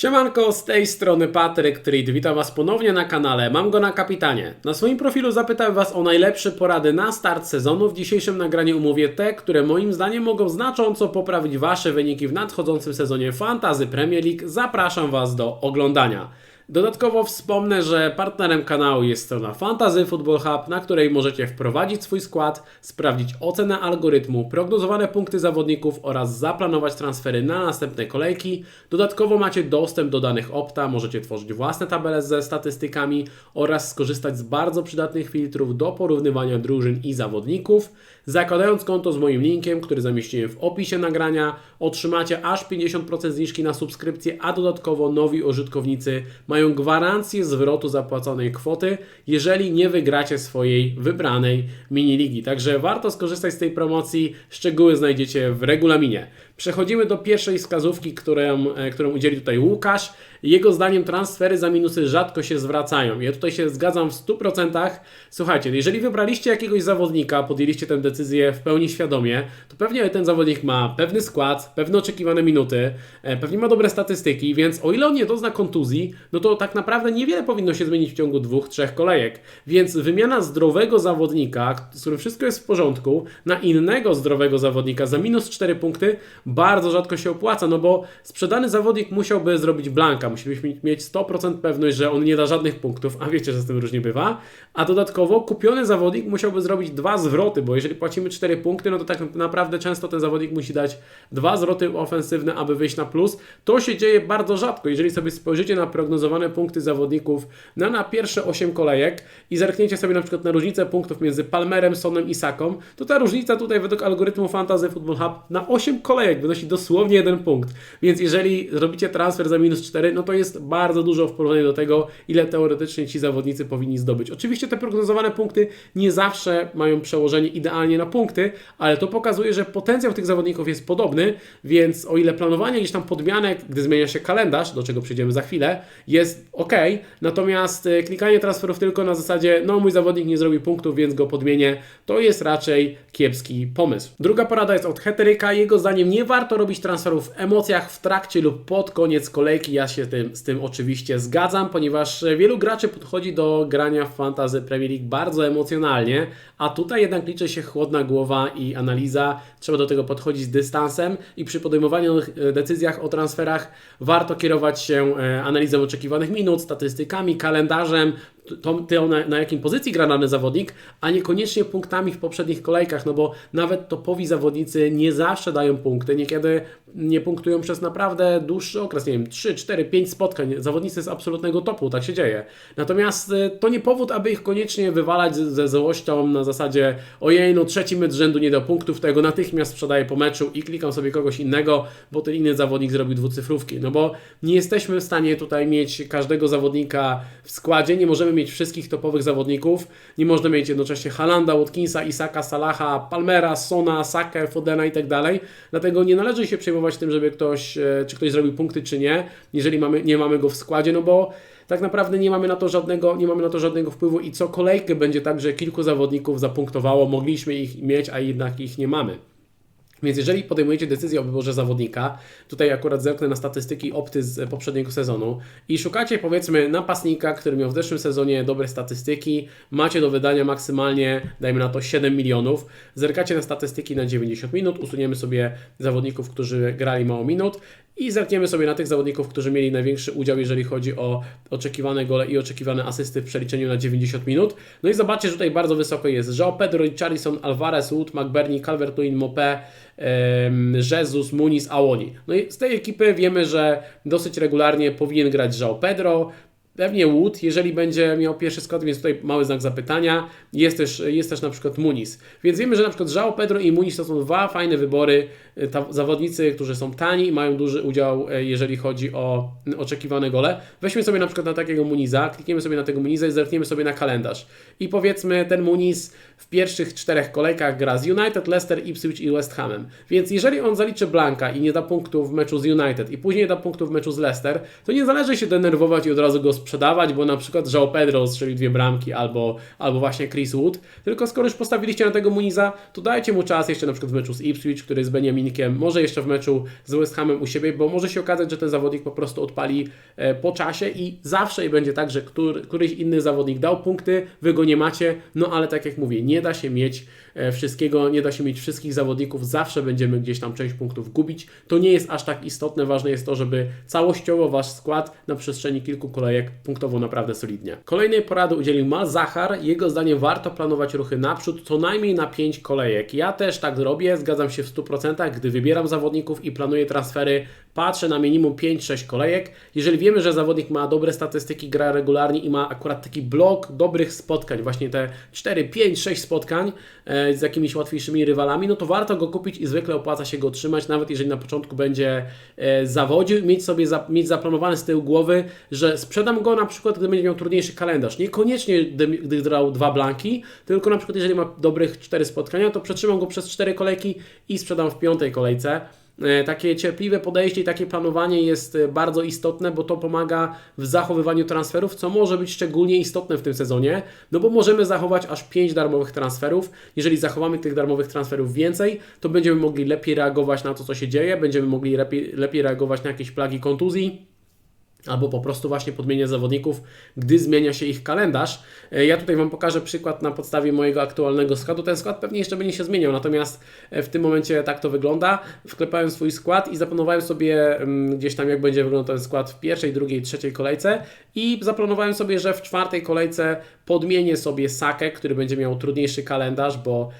Siemanko, z tej strony Patryk Treat. Witam Was ponownie na kanale. Mam go na kapitanie. Na swoim profilu zapytałem Was o najlepsze porady na start sezonu. W dzisiejszym nagraniu umówię te, które moim zdaniem mogą znacząco poprawić Wasze wyniki w nadchodzącym sezonie Fantazy Premier League. Zapraszam Was do oglądania. Dodatkowo wspomnę, że partnerem kanału jest strona Fantasy Football Hub, na której możecie wprowadzić swój skład, sprawdzić ocenę algorytmu, prognozowane punkty zawodników oraz zaplanować transfery na następne kolejki. Dodatkowo macie dostęp do danych Opta, możecie tworzyć własne tabele ze statystykami oraz skorzystać z bardzo przydatnych filtrów do porównywania drużyn i zawodników. Zakładając konto z moim linkiem, który zamieściłem w opisie nagrania, otrzymacie aż 50% zniżki na subskrypcję, a dodatkowo nowi użytkownicy mają gwarancję zwrotu zapłaconej kwoty, jeżeli nie wygracie swojej wybranej miniligi. Także warto skorzystać z tej promocji. Szczegóły znajdziecie w regulaminie. Przechodzimy do pierwszej wskazówki, którą, e, którą udzieli tutaj Łukasz. Jego zdaniem transfery za minusy rzadko się zwracają. Ja tutaj się zgadzam w 100%. Słuchajcie, jeżeli wybraliście jakiegoś zawodnika, podjęliście tę decyzję w pełni świadomie, to pewnie ten zawodnik ma pewny skład, pewne oczekiwane minuty, e, pewnie ma dobre statystyki, więc o ile on nie dozna kontuzji, no to tak naprawdę niewiele powinno się zmienić w ciągu dwóch, trzech kolejek. Więc wymiana zdrowego zawodnika, z którym wszystko jest w porządku, na innego zdrowego zawodnika za minus 4 punkty bardzo rzadko się opłaca, no bo sprzedany zawodnik musiałby zrobić blanka, musielibyśmy mieć 100% pewność, że on nie da żadnych punktów, a wiecie, że z tym różnie bywa, a dodatkowo kupiony zawodnik musiałby zrobić dwa zwroty, bo jeżeli płacimy 4 punkty, no to tak naprawdę często ten zawodnik musi dać dwa zwroty ofensywne, aby wyjść na plus. To się dzieje bardzo rzadko. Jeżeli sobie spojrzycie na prognozowane punkty zawodników na, na pierwsze 8 kolejek i zerkniecie sobie na przykład na różnicę punktów między Palmerem, Sonem i Saką, to ta różnica tutaj według algorytmu Fantasy Football Hub na 8 kolejek wynosi dosłownie jeden punkt. Więc jeżeli zrobicie transfer za minus 4, no to jest bardzo dużo w porównaniu do tego, ile teoretycznie ci zawodnicy powinni zdobyć. Oczywiście te prognozowane punkty nie zawsze mają przełożenie idealnie na punkty, ale to pokazuje, że potencjał tych zawodników jest podobny, więc o ile planowanie gdzieś tam podmianek, gdy zmienia się kalendarz, do czego przejdziemy za chwilę, jest ok, natomiast e, klikanie transferów tylko na zasadzie, no mój zawodnik nie zrobi punktów, więc go podmienię, to jest raczej kiepski pomysł. Druga porada jest od Heteryka. Jego zdaniem nie warto robić transferów w emocjach w trakcie lub pod koniec kolejki. Ja się tym, z tym oczywiście zgadzam, ponieważ wielu graczy podchodzi do grania w Fantasy Premier League bardzo emocjonalnie, a tutaj jednak liczy się chłodna głowa i analiza. Trzeba do tego podchodzić z dystansem i przy podejmowaniu e, decyzjach o transferach warto kierować się e, analizą oczekiwanych minut, statystykami, kalendarzem, to, to na, na jakim pozycji gra dany zawodnik, a niekoniecznie punktami w poprzednich kolejkach, no bo nawet topowi zawodnicy nie zawsze dają punkty, niekiedy nie punktują przez naprawdę dłuższy okres, nie wiem, 3, 4, 5 spotkań. Zawodnicy z absolutnego topu, tak się dzieje. Natomiast y, to nie powód, aby ich koniecznie wywalać ze złością na zasadzie ojej, no trzeci mecz rzędu nie do punktów, tego natychmiast sprzedaję po meczu i klikam sobie kogoś innego, bo ten inny zawodnik zrobił dwucyfrówki. No bo nie jesteśmy w stanie tutaj mieć każdego zawodnika w składzie, nie możemy mieć wszystkich topowych zawodników, nie można mieć jednocześnie Halanda, Watkinsa, Isaka, Salaha, Palmera, Sona, Sakę, Fodena i tak dalej. Dlatego nie należy się przejmować tym, żeby ktoś, e, czy ktoś zrobił punkty, czy nie, jeżeli mamy, nie mamy go w składzie, no bo tak naprawdę nie mamy na to żadnego, nie mamy na to żadnego wpływu i co kolejkę będzie tak, że kilku zawodników zapunktowało, mogliśmy ich mieć, a jednak ich nie mamy. Więc jeżeli podejmujecie decyzję o wyborze zawodnika, tutaj akurat zerknę na statystyki opty z poprzedniego sezonu i szukacie powiedzmy napastnika, który miał w zeszłym sezonie dobre statystyki, macie do wydania maksymalnie, dajmy na to 7 milionów, zerkacie na statystyki na 90 minut, usuniemy sobie zawodników, którzy grali mało minut i zerkniemy sobie na tych zawodników, którzy mieli największy udział, jeżeli chodzi o oczekiwane gole i oczekiwane asysty w przeliczeniu na 90 minut. No i zobaczcie, że tutaj bardzo wysoko jest João Pedro, Richarlison, Alvarez, Wood, McBurney, Calvert-Lewin, Mopé, Jesus, Muniz, Awoni. No i z tej ekipy wiemy, że dosyć regularnie powinien grać João Pedro, Pewnie Wood, jeżeli będzie miał pierwszy skład, więc tutaj mały znak zapytania. Jest też, jest też na przykład Muniz. Więc wiemy, że na przykład João Pedro i Muniz to są dwa fajne wybory. E, ta, zawodnicy, którzy są tani i mają duży udział, e, jeżeli chodzi o oczekiwane gole. Weźmy sobie na przykład na takiego Muniza, klikniemy sobie na tego Muniza i zerkniemy sobie na kalendarz. I powiedzmy, ten Muniz w pierwszych czterech kolejkach gra z United, Leicester, Ipswich i West Hamem. Więc jeżeli on zaliczy blanka i nie da punktów w meczu z United i później da punktów w meczu z Leicester, to nie zależy się denerwować i od razu go sprzedać sprzedawać, bo na przykład João Pedro strzelił dwie bramki albo, albo właśnie Chris Wood, tylko skoro już postawiliście na tego Muniza, to dajcie mu czas jeszcze na przykład w meczu z Ipswich, który z Beniaminkiem, może jeszcze w meczu z West Hamem u siebie, bo może się okazać, że ten zawodnik po prostu odpali e, po czasie i zawsze będzie tak, że który, któryś inny zawodnik dał punkty, wy go nie macie, no ale tak jak mówię, nie da się mieć wszystkiego, nie da się mieć wszystkich zawodników, zawsze będziemy gdzieś tam część punktów gubić. To nie jest aż tak istotne, ważne jest to, żeby całościowo wasz skład na przestrzeni kilku kolejek punktował naprawdę solidnie. Kolejnej porady udzielił Mal Zachar. Jego zdaniem warto planować ruchy naprzód co najmniej na 5 kolejek. Ja też tak robię, zgadzam się w 100%, gdy wybieram zawodników i planuję transfery, patrzę na minimum 5-6 kolejek. Jeżeli wiemy, że zawodnik ma dobre statystyki, gra regularnie i ma akurat taki blok dobrych spotkań, właśnie te 4, 5, 6 spotkań e, z jakimiś łatwiejszymi rywalami, no to warto go kupić i zwykle opłaca się go trzymać, nawet jeżeli na początku będzie e, zawodził mieć sobie za, mieć zaplanowane z tyłu głowy, że sprzedam go na przykład, gdy będzie miał trudniejszy kalendarz. Niekoniecznie gdy, gdy grał dwa blanki, tylko na przykład jeżeli ma dobrych 4 spotkania, to przetrzymam go przez 4 kolejki i sprzedam w piątej kolejce. E, Takie cierpliwe podejście i takie planowanie jest e, bardzo istotne, bo to pomaga w zachowywaniu transferów, co może być szczególnie istotne w tym sezonie, no bo możemy zachować aż 5 darmowych transferów. Jeżeli zachowamy tych darmowych transferów więcej, to będziemy mogli lepiej reagować na to, co się dzieje, będziemy mogli lepiej, lepiej reagować na jakieś plagi kontuzji albo po prostu właśnie podmienię zawodników, gdy zmienia się ich kalendarz. E, Ja tutaj Wam pokażę przykład na podstawie mojego aktualnego składu. Ten skład pewnie jeszcze będzie się zmieniał, natomiast e, w tym momencie tak to wygląda. Wklepałem swój skład i zaplanowałem sobie mm, gdzieś tam, jak będzie wyglądał ten skład w pierwszej, drugiej, trzeciej kolejce i zaplanowałem sobie, że w czwartej kolejce podmienię sobie Sakę, który będzie miał trudniejszy kalendarz, bo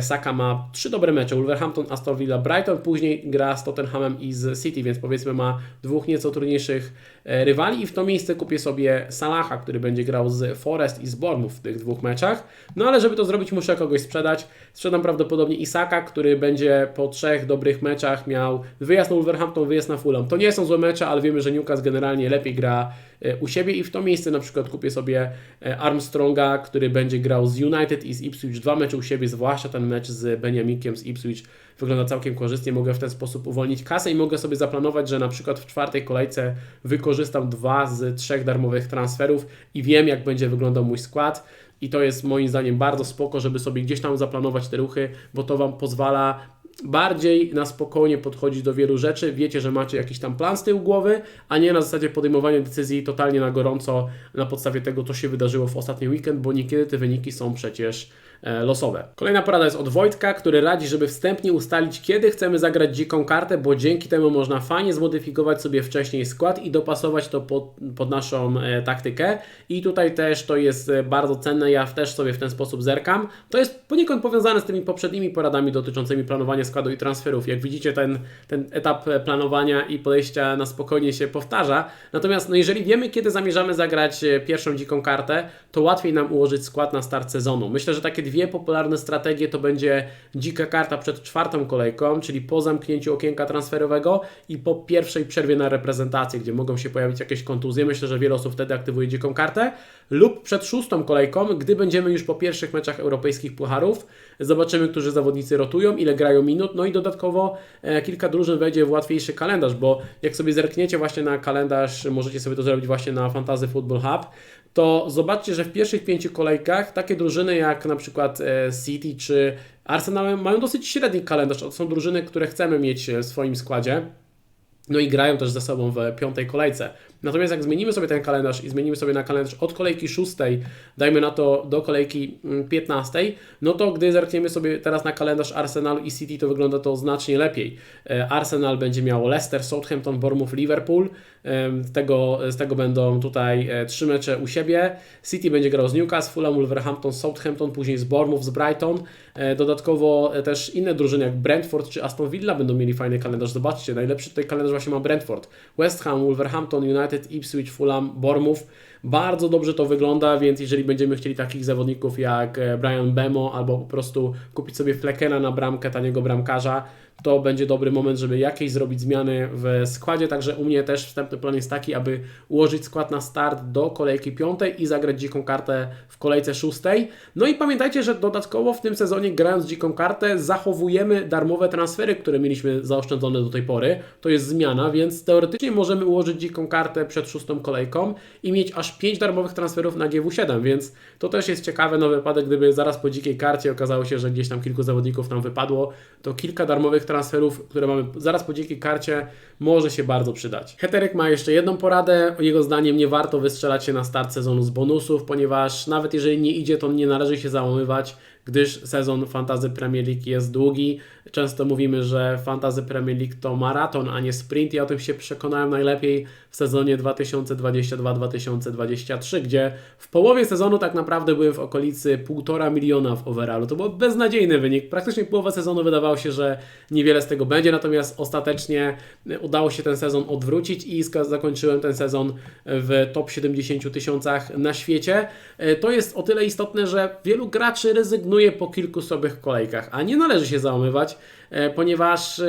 Saka ma trzy dobre mecze, Wolverhampton, Aston Villa, Brighton, później gra z Tottenhamem i z City, więc powiedzmy ma dwóch nieco trudniejszych e, rywali i w to miejsce kupię sobie Salaha, który będzie grał z Forest i z Bournemouth w tych dwóch meczach. No ale żeby to zrobić muszę kogoś sprzedać. Sprzedam prawdopodobnie Isaka, który będzie po trzech dobrych meczach miał wyjazd na Wolverhampton, wyjazd na Fulham. To nie są złe mecze, ale wiemy, że Newcastle generalnie lepiej gra e, u siebie i w to miejsce na przykład kupię sobie e, Armstronga, który będzie grał z United i z Ipswich dwa mecze u siebie, zwłaszcza ten mecz z Beniamikiem z Ipswich wygląda całkiem korzystnie, mogę w ten sposób uwolnić kasę i mogę sobie zaplanować, że na przykład w czwartej kolejce wykorzystam dwa z trzech darmowych transferów i wiem jak będzie wyglądał mój skład. I to jest moim zdaniem bardzo spoko, żeby sobie gdzieś tam zaplanować te ruchy, bo to Wam pozwala bardziej na spokojnie podchodzić do wielu rzeczy. Wiecie, że macie jakiś tam plan z tyłu głowy, a nie na zasadzie podejmowania decyzji totalnie na gorąco na podstawie tego, co się wydarzyło w ostatni weekend, bo niekiedy te wyniki są przecież losowe. Kolejna porada jest od Wojtka, który radzi, żeby wstępnie ustalić, kiedy chcemy zagrać dziką kartę, bo dzięki temu można fajnie zmodyfikować sobie wcześniej skład i dopasować to pod, pod naszą e, taktykę. I tutaj też to jest e, bardzo cenne, ja też sobie w ten sposób zerkam. To jest poniekąd powiązane z tymi poprzednimi poradami dotyczącymi planowania składu i transferów. Jak widzicie, ten, ten etap e, planowania i podejścia na spokojnie się powtarza. Natomiast no, jeżeli wiemy, kiedy zamierzamy zagrać e, pierwszą dziką kartę, to łatwiej nam ułożyć skład na start sezonu. Myślę, że takie dwie popularne strategie to będzie dzika karta przed czwartą kolejką, czyli po zamknięciu okienka transferowego i po pierwszej przerwie na reprezentację, gdzie mogą się pojawić jakieś kontuzje. Myślę, że wiele osób wtedy aktywuje dziką kartę. Lub przed szóstą kolejką, gdy będziemy już po pierwszych meczach europejskich pucharów. Zobaczymy, którzy zawodnicy rotują, ile grają minut, no i dodatkowo e, kilka drużyn wejdzie w łatwiejszy kalendarz, bo jak sobie zerkniecie właśnie na kalendarz, możecie sobie to zrobić właśnie na Fantasy Football Hub, to zobaczcie, że w pierwszych pięciu kolejkach takie drużyny jak na przykład e, City czy Arsenal mają dosyć średni kalendarz. To są drużyny, które chcemy mieć w swoim składzie. No i grają też ze sobą w piątej kolejce. Natomiast jak zmienimy sobie ten kalendarz i zmienimy sobie na kalendarz od kolejki szóstej, dajmy na to do kolejki mm, 15, no to gdy zerkniemy sobie teraz na kalendarz Arsenalu i City, to wygląda to znacznie lepiej. E, Arsenal będzie miał Leicester, Southampton, Bournemouth, Liverpool. Z tego, z tego będą tutaj e, trzy mecze u siebie. City będzie grał z Newcastle, Fulham, Wolverhampton, Southampton, później z Bournemouth, z Brighton. E, Dodatkowo e, też inne drużyny jak Brentford czy Aston Villa będą mieli fajny kalendarz. Zobaczcie, najlepszy tutaj kalendarz właśnie ma Brentford. West Ham, Wolverhampton, United, Ipswich, Fulham, Bournemouth. Bardzo dobrze to wygląda, więc jeżeli będziemy chcieli takich zawodników jak e, Brian Bemo albo po prostu kupić sobie Flekena na bramkę taniego bramkarza, to będzie dobry moment, żeby jakieś zrobić zmiany w składzie. Także u mnie też wstępny plan jest taki, aby ułożyć skład na start do kolejki piątej i zagrać dziką kartę w kolejce szóstej. No i pamiętajcie, że dodatkowo w tym sezonie grając dziką kartę zachowujemy darmowe transfery, które mieliśmy zaoszczędzone do tej pory. To jest zmiana, więc teoretycznie możemy ułożyć dziką kartę przed szóstą kolejką i mieć aż 5 darmowych transferów na GW7, więc to też jest ciekawe na wypadek, gdyby zaraz po dzikiej karcie okazało się, że gdzieś tam kilku zawodników nam wypadło, to kilka darmowych transferów, które mamy zaraz po dzikiej karcie, może się bardzo przydać. Heterek ma jeszcze jedną poradę. Jego zdaniem nie warto wystrzelać się na start sezonu z bonusów, ponieważ nawet jeżeli nie idzie, to nie należy się załamywać, gdyż sezon Fantazy Premier League jest długi. Często mówimy, że Fantazy Premier League to maraton, a nie sprint i o tym się przekonałem najlepiej w sezonie 2022-2023, gdzie w połowie sezonu tak naprawdę byłem w okolicy 1,5 miliona w overallu. To był beznadziejny wynik. Praktycznie połowa sezonu wydawało się, że niewiele z tego będzie, natomiast ostatecznie udało się ten sezon odwrócić i zakończyłem ten sezon w top 70 tysiącach na świecie. To jest o tyle istotne, że wielu graczy rezygnuje po kilku sobie kolejkach, a nie należy się załamywać, ponieważ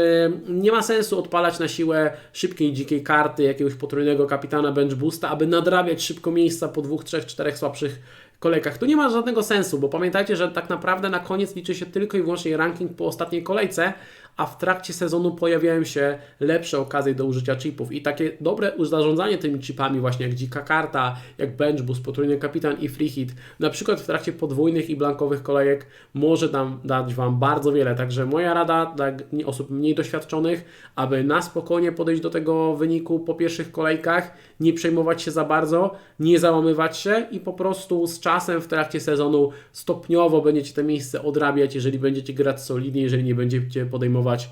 nie ma sensu odpalać na siłę szybkiej, dzikiej karty jakiegoś potrójnego kapitana bench boosta, aby nadrabiać szybko miejsca po dwóch, trzech, czterech słabszych kolejkach. Tu nie ma żadnego sensu, bo pamiętajcie, że tak naprawdę na koniec liczy się tylko i wyłącznie ranking po ostatniej kolejce, a w trakcie sezonu pojawiają się lepsze okazje do użycia chipów. I takie dobre zarządzanie tymi chipami, właśnie jak dzika karta, jak bench boost, potrójny kapitan i free hit, na przykład w trakcie podwójnych i blankowych kolejek, może tam dać Wam bardzo wiele. Także moja rada dla osób mniej doświadczonych, aby na spokojnie podejść do tego wyniku po pierwszych kolejkach, nie przejmować się za bardzo, nie załamywać się i po prostu z czasem w trakcie sezonu stopniowo będziecie te miejsce odrabiać, jeżeli będziecie grać solidnie, jeżeli nie będziecie podejmować zdecydować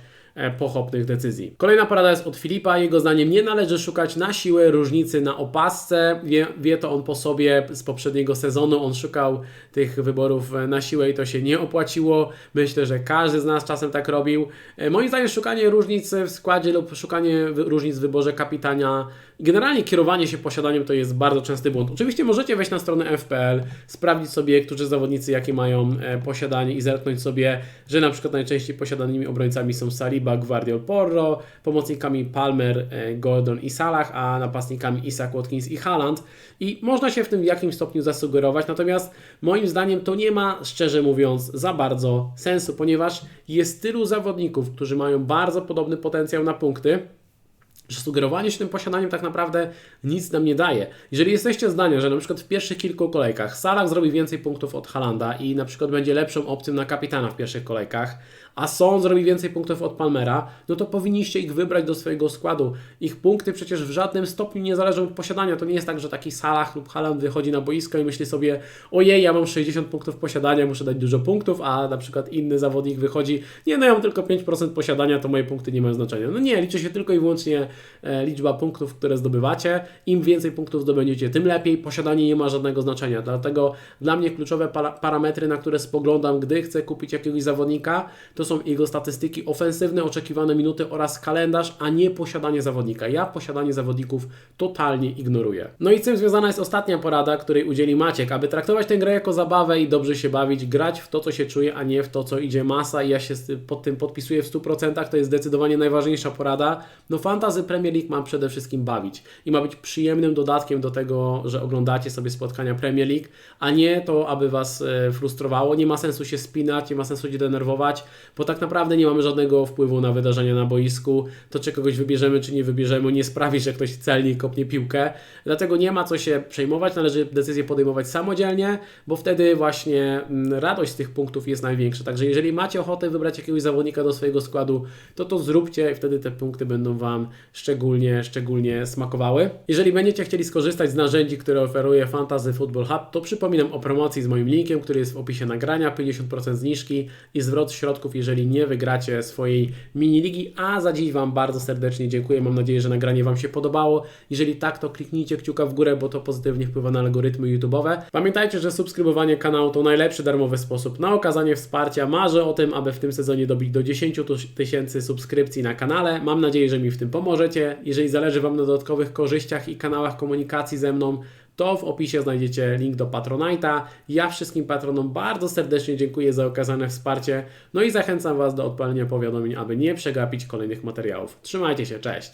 pochopnych decyzji. Kolejna porada jest od Filipa. Jego zdaniem nie należy szukać na siłę różnicy na opasce. Wie, wie to on po sobie z poprzedniego sezonu. On szukał tych wyborów e, na siłę i to się nie opłaciło. Myślę, że każdy z nas czasem tak robił. E, moim zdaniem szukanie różnic w składzie lub szukanie różnic w wyborze kapitania Generalnie kierowanie się posiadaniem to jest bardzo częsty błąd. Oczywiście możecie wejść na stronę FPL, sprawdzić sobie, którzy zawodnicy jakie mają posiadanie i zerknąć sobie, że na przykład najczęściej posiadanymi obrońcami są Saliba, Guardiol Porro, pomocnikami Palmer, e, Gordon i Salah, a napastnikami Isaac Watkins i Haaland. I można się w tym w jakimś stopniu zasugerować, natomiast moim zdaniem to nie ma, szczerze mówiąc, za bardzo sensu, ponieważ jest tylu zawodników, którzy mają bardzo podobny potencjał na punkty, że sugerowanie się tym posiadaniem tak naprawdę nic nam nie daje. Jeżeli jesteście zdania, że na przykład w pierwszych kilku kolejkach Salah zrobi więcej punktów od Halanda i na przykład będzie lepszą opcją na kapitana w pierwszych kolejkach, a Son zrobi więcej punktów od Palmera, no to powinniście ich wybrać do swojego składu. Ich punkty przecież w żadnym stopniu nie zależą od posiadania. To nie jest tak, że taki Salah lub Haaland wychodzi na boisko i myśli sobie ojej, ja mam 60 punktów posiadania, muszę dać dużo punktów, a na przykład inny zawodnik wychodzi, nie no ja mam tylko 5% posiadania, to moje punkty nie mają znaczenia. No nie, liczy się tylko i wyłącznie e, liczba punktów, które zdobywacie. Im więcej punktów zdobędziecie, tym lepiej. Posiadanie nie ma żadnego znaczenia. Dlatego dla mnie kluczowe para parametry, na które spoglądam, gdy chcę kupić jakiegoś zawodnika, to są jego statystyki ofensywne, oczekiwane minuty oraz kalendarz, a nie posiadanie zawodnika. Ja posiadanie zawodników totalnie ignoruję. No i z tym związana jest ostatnia porada, której udzieli Maciek, aby traktować tę grę jako zabawę i dobrze się bawić, grać w to, co się czuje, a nie w to, co idzie masa i ja się pod tym podpisuję w 100%, to jest zdecydowanie najważniejsza porada. No fantazy Premier League ma przede wszystkim bawić i ma być przyjemnym dodatkiem do tego, że oglądacie sobie spotkania Premier League, a nie to, aby Was e, frustrowało. Nie ma sensu się spinać, nie ma sensu się denerwować, bo tak naprawdę nie mamy żadnego wpływu na wydarzenia na boisku. To, czy kogoś wybierzemy, czy nie wybierzemy, nie sprawi, że ktoś celnie kopnie piłkę. Dlatego nie ma co się przejmować, należy decyzję podejmować samodzielnie, bo wtedy właśnie mm, radość z tych punktów jest największa. Także jeżeli macie ochotę wybrać jakiegoś zawodnika do swojego składu, to to zróbcie i wtedy te punkty będą Wam szczególnie, szczególnie smakowały. Jeżeli będziecie chcieli skorzystać z narzędzi, które oferuje Fantasy Football Hub, to przypominam o promocji z moim linkiem, który jest w opisie nagrania, 50% zniżki i zwrot środków, jeżeli nie wygracie swojej mini ligi. A za dziś Wam bardzo serdecznie dziękuję. Mam nadzieję, że nagranie Wam się podobało. Jeżeli tak, to kliknijcie kciuka w górę, bo to pozytywnie wpływa na algorytmy YouTube'owe. Pamiętajcie, że subskrybowanie kanału to najlepszy darmowy sposób na okazanie wsparcia. Marzę o tym, aby w tym sezonie dobić do 10 tysięcy subskrypcji na kanale. Mam nadzieję, że mi w tym pomożecie. Jeżeli zależy Wam na dodatkowych korzyściach i kanałach komunikacji ze mną, to w opisie znajdziecie link do Patronite'a. Ja wszystkim patronom bardzo serdecznie dziękuję za okazane wsparcie, no i zachęcam Was do odpalenia powiadomień, aby nie przegapić kolejnych materiałów. Trzymajcie się, cześć!